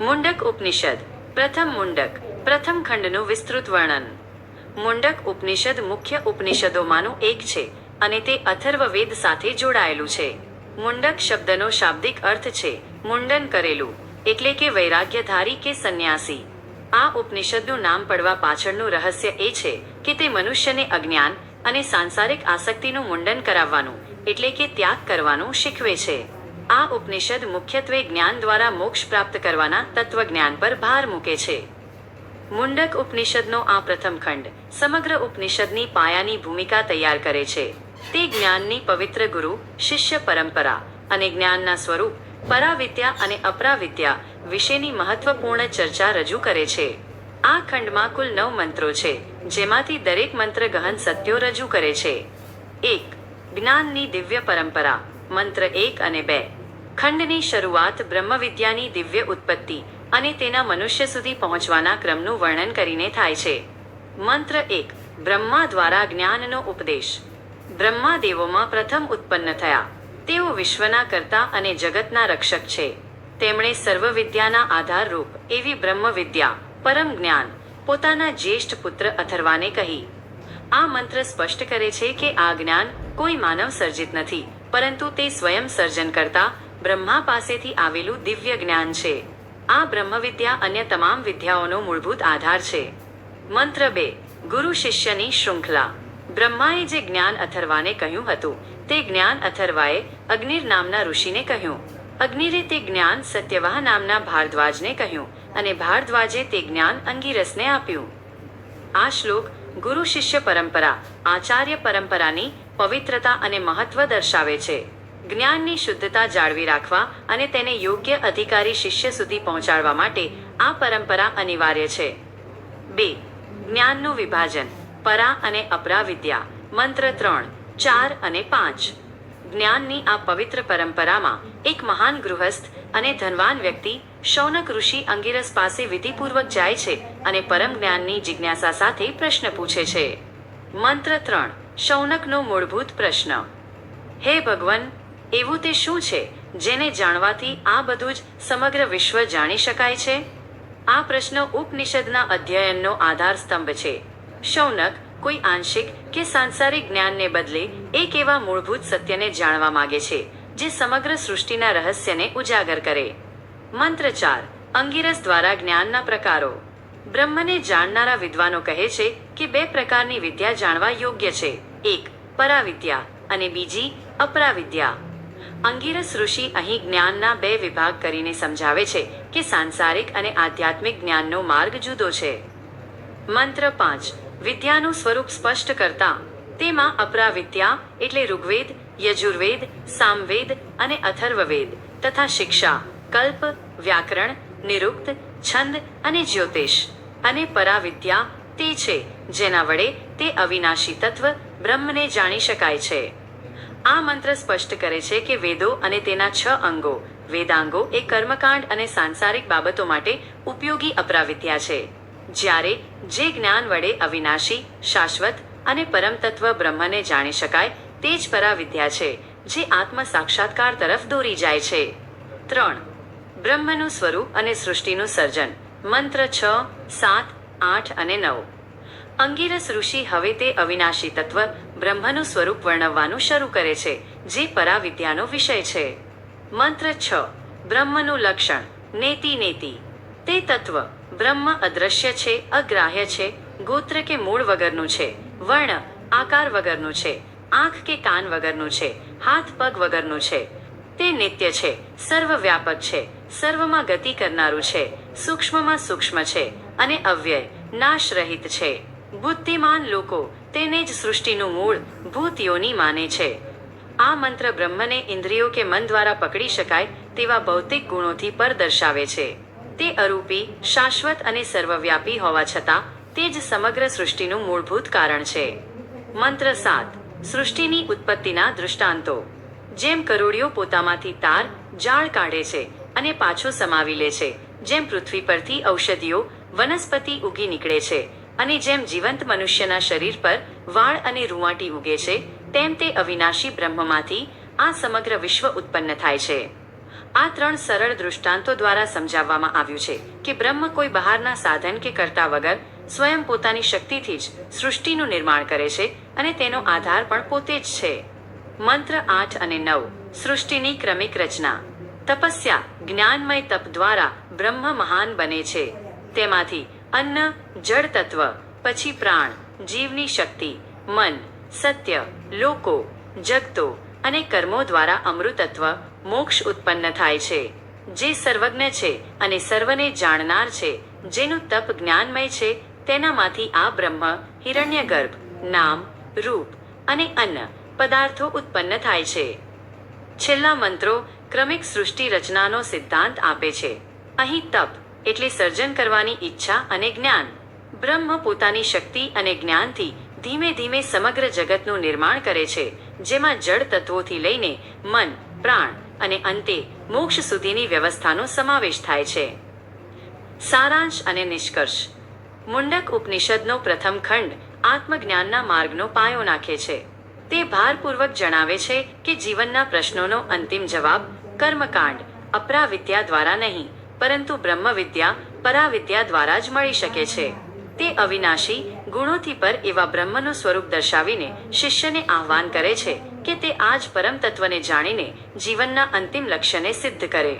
મુંડક ઉપનિષદ. પ્રથમ મુંડક. પ્રથમ ખંડનું વિસ્તૃત વર્ણન. મુંડક ઉપનિષદ મુખ્ય ઉપનિષદોમાંનું એક છે અને તે અથર્વવેદ સાથે જોડાયેલું છે. મુંડક શબ્દનો શાબ્દિક અર્થ છે મુંડન કરેલું, એટલે કે વૈરાગ્યધારી કે સંન્યાસી. આ ઉપનિષદનું નામ પડવા પાછળનું રહસ્ય એ છે કે તે મનુષ્યને અજ્ઞાન અને સાંસારિક આસક્તિનું મુંડન કરાવવાનું, એટલે કે ત્યાગ કરવાનું શીખવે છે. આ ઉપનિષદ મુખ્યત્વે જ્ઞાન દ્વારા મોક્ષ પ્રાપ્ત કરવાના તત્વજ્ઞાન પર ભાર મૂકે છે. મુંડક ઉપનિષદનો આ પ્રથમ ખંડ સમગ્ર ઉપનિષદની પાયાની ભૂમિકા તૈયાર કરે છે. તે જ્ઞાનની પવિત્ર ગુરુ, શિષ્ય પરંપરા અને જ્ઞાનના સ્વરૂપ પરાવિદ્યા અને અપરાવિદ્યા વિશેની મહત્વપૂર્ણ ચર્ચા રજૂ કરે છે. આ ખંડમાં કુલ નવ મંત્રો છે, જેમાંથી દરેક મંત્ર ગહન સત્યો રજૂ કરે છે. એક, જ્ઞાનની દિવ્ય પરંપરા, મંત્ર એક અને બે. ખંડની શરૂઆત બ્રહ્મવિદ્યાની દિવ્ય ઉત્પત્તિ અને તેના મનુષ્ય સુધી પહોંચવાના ક્રમનું વર્ણન કરીને થાય છે. મંત્ર એક, બ્રહ્મા દ્વારા જ્ઞાનનો ઉપદેશ. બ્રહ્મા દેવોમાં પ્રથમ ઉત્પન્ન થયા. તેઓ વિશ્વના કર્તા અને જગતના રક્ષક છે. તેમણે સર્વ વિદ્યાના આધારરૂપ એવી બ્રહ્મ વિદ્યા પરમ જ્ઞાન, પોતાના જ્યેષ્ઠ પુત્ર અથર્વાને કહી. આ મંત્ર સ્પષ્ટ કરે છે કે આ જ્ઞાન કોઈ માનવ સર્જિત નથી, પરંતુ તે સ્વયં સર્જન કરતા બ્રહ્મા પાસેથી આવેલું દિવ્ય જ્ઞાન છે. આ બ્રહ્મવિદ્યા અન્ય તમામ વિદ્યાઓનો મૂળભૂત આધાર છે. મંત્ર બે, ગુરુ શિષ્યની શૃંખલા. બ્રહ્માએ જે જ્ઞાન અથર્વાને કહ્યું હતું, તે જ્ઞાન અથર્વાએ અગ્નિર નામના ઋષિને કહ્યું. અગ્નિરે તે જ્ઞાન સત્યવાહ નામના ભારદ્વાજને કહ્યું અને ભારદ્વાજે તે જ્ઞાન અંગીરસને આપ્યું. આ શ્લોક ગુરુ શિષ્ય પરંપરા, આચાર્ય પરંપરાની પવિત્રતા અને મહત્વ દર્શાવે છે. જ્ઞાનની શુદ્ધતા જાળવી રાખવા અને તેને યોગ્ય અધિકારી શિષ્ય સુધી પહોંચાડવા માટે આ પરંપરા અનિવાર્ય છે. બે, જ્ઞાનનું વિભાજન, પરા અને અપરા વિદ્યા મંત્ર ત્રણ, ચાર અને પાંચ. જ્ઞાનની આ પવિત્ર પરંપરામાં એક મહાન ગૃહસ્થ અને ધનવાન વ્યક્તિ શૌનક ઋષિ અંગિરસ પાસે વિધિપૂર્વક જાય છે અને પરમ જ્ઞાનની જિજ્ઞાસા સાથે પ્રશ્ન પૂછે છે. મંત્ર ત્રણ, શૌનકનો મૂળભૂત પ્રશ્ન. હે ભગવાન એવું તે શું છે જેને જાણવાથી આ બધું જ સમગ્ર વિશ્વ જાણી શકાય છે? આ પ્રશ્ન ઉપનિષદના અધ્યયનનો આધાર સ્તંભ છે. શૌનક કોઈ આંશિક કે સાંસારિક જ્ઞાનને બદલે એક એવા મૂળભૂત સત્યને જાણવા માંગે છે, જે સમગ્ર સૃષ્ટિના રહસ્યને ઉજાગર કરે. મંત્ર ચાર, અંગિરસ દ્વારા જ્ઞાનના પ્રકારો. બ્રહ્મને જાણનારા વિદ્વાનો કહે છે કે બે પ્રકારની વિદ્યા જાણવા યોગ્ય છે. એક, પરાવિદ્યા અને બીજી, અપરાવિદ્યા. અંગિરસ ઋષિ અહીં જ્ઞાનના બે વિભાગ કરીને સમજાવે છે કે સાંસારિક અને આધ્યાત્મિક જ્ઞાનનો માર્ગ જુદો છે. મંત્ર પાંચ. વિદ્યાનું સ્વરૂપ સ્પષ્ટ કરતા, તેમાં અપરાવિદ્યા એટલે ઋગ્વેદ, યજુર્વેદ, સામવેદ અને અથર્વવેદ તથા શિક્ષા, કલ્પ, વ્યાકરણ, નિરુક્ત, છંદ અને જ્યોતિષ. અને પરાવિદ્યા તે છે જેના વડે તે અવિનાશી તત્વ બ્રહ્મને જાણી શકાય છે. આ મંત્ર સ્પષ્ટ કરે છે કે વેદો અને તેના છ અંગો, વેદાંગો એ કર્મકાંડ અને સાંસારિક બાબતો માટે ઉપયોગી અપરાવિદ્યા છે. જ્યારે જે જ્ઞાન વડે અવિનાશી, શાશ્વત અને પરમ બ્રહ્મને જાણી શકાય, તે જ પરાવિદ્યા છે, જે આત્મ સાક્ષાત્કાર તરફ દોરી જાય છે. ત્રણ. બ્રહ્મનું સ્વરૂપ અને સૃષ્ટિનું સર્જન. મંત્ર છ, સાત, આઠ અને નવ. અંગિરસ ઋષિ હવે તે અવિનાશી તત્વ બ્રહ્મનું સ્વરૂપ વર્ણવવાનું શરૂ કરે છે, જે પરાવિદ્યાનો વિષય છે. મંત્ર છ, બ્રહ્મનું લક્ષણ, નેતિ નેતિ. તે તત્વ બ્રહ્મ અદ્રશ્ય છે, અગ્રાહ્ય છે, ગોત્ર કે મૂળ વગરનું છે, વર્ણ આકાર વગરનું છે, આંખ કે કાન વગરનું છે, હાથ પગ વગરનું છે. તે નિત્ય છે, સર્વવ્યાપક છે, સર્વમાં ગતિ કરનારું છે, સૂક્ષ્મમાં સૂક્ષ્મ છે, અને અવ્યય નાશ રહિત છે. બુદ્ધિમાન લોકો તેને જ સૃષ્ટિનું મૂળ ભૂતિઓની માને છે. આ મંત્ર બ્રહ્મને ઇન્દ્રિયો કે મન દ્વારા પકડી શકાય તેવા ભૌતિક ગુણોથી પર દર્શાવે છે. તે અરૂપી, શાશ્વત અને સર્વવ્યાપી હોવા છતાં તે જ સમગ્ર સૃષ્ટિનું મૂળભૂત કારણ છે. મંત્ર સાત, સૃષ્ટિની ઉત્પત્તિના દૃષ્ટાંતો. જેમ કરોડિયો પોતામાંથી તાર, જાળ કાઢે છે અને પાછો સમાવી લે છે, જેમ પૃથ્વી પરથી ઔષધિઓ વનસ્પતિ ઉગી નીકળે છે અને જેમ જીવંત મનુષ્યના શરીર પર વાળ અને રૂંવાટી ઉગે છે, તેમ તે અવિનાશી બ્રહ્મમાંથી આ સમગ્ર વિશ્વ ઉત્પન્ન થાય છે. આ ત્રણ સરળ દૃષ્ટાંતો દ્વારા સમજાવવામાં આવ્યું છે કે બ્રહ્મ કોઈ બહારના સાધન કે કરતા વગર સ્વયં પોતાની શક્તિથી જ સૃષ્ટિનું નિર્માણ કરે છે અને તેનો આધાર પણ પોતે જ છે. મંત્ર આઠ અને નવ, સૃષ્ટિની ક્રમિક રચના. તપસ્યા જ્ઞાનમય તપ દ્વારા બ્રહ્મ મહાન બને છે. તેમાંથી અન્ન, જળ તત્વ, પછી પ્રાણ, જીવની શક્તિ, મન, સત્ય, લોકો, જગતો અને કર્મો દ્વારા અમૃતત્વ, મોક્ષ ઉત્પન્ન થાય છે. જે સર્વજ્ઞ છે અને સર્વને જાણનાર છે, જેનું તપ જ્ઞાનમય છે, તેનામાંથી આ બ્રહ્મ, હિરણ્યગર્ભ, નામ, રૂપ અને અન્ન પદાર્થો ઉત્પન્ન થાય છે. છેલ્લા મંત્રો ક્રમિક સૃષ્ટિ રચનાનો સિદ્ધાંત આપે છે. અહીં તપ એટલે સર્જન કરવાની ઈચ્છા અને જ્ઞાન. બ્રહ્મ પોતાની શક્તિ અને જ્ઞાનથી ધીમે ધીમે સમગ્ર જગતનું નિર્માણ કરે છે, જેમાં જળ તત્વોથી લઈને મન, પ્રાણ અને અંતે મોક્ષ સુધીની વ્યવસ્થાનો સમાવેશ થાય છે. સારાંશ અને નિષ્કર્ષ. મુંડક ઉપનિષદનો પ્રથમ ખંડ આત્મજ્ઞાનના માર્ગનો પાયો નાખે છે. તે ભારપૂર્વક જણાવે છે કે જીવનના પ્રશ્નોનો અંતિમ જવાબ કર્મકાંડ, અપરાવિદ્યા દ્વારા નહીં પરંતુ બ્રહ્મવિદ્યા પરાવિદ્યા દ્વારા જ મળી શકે છે. તે અવિનાશી ગુણોથી પર એવા બ્રહ્મનું સ્વરૂપ દર્શાવીને શિષ્યને આહ્વાન કરે છે કે તે આ જ પરમ તત્વને જાણીને જીવનના અંતિમ લક્ષ્યને સિદ્ધ કરે.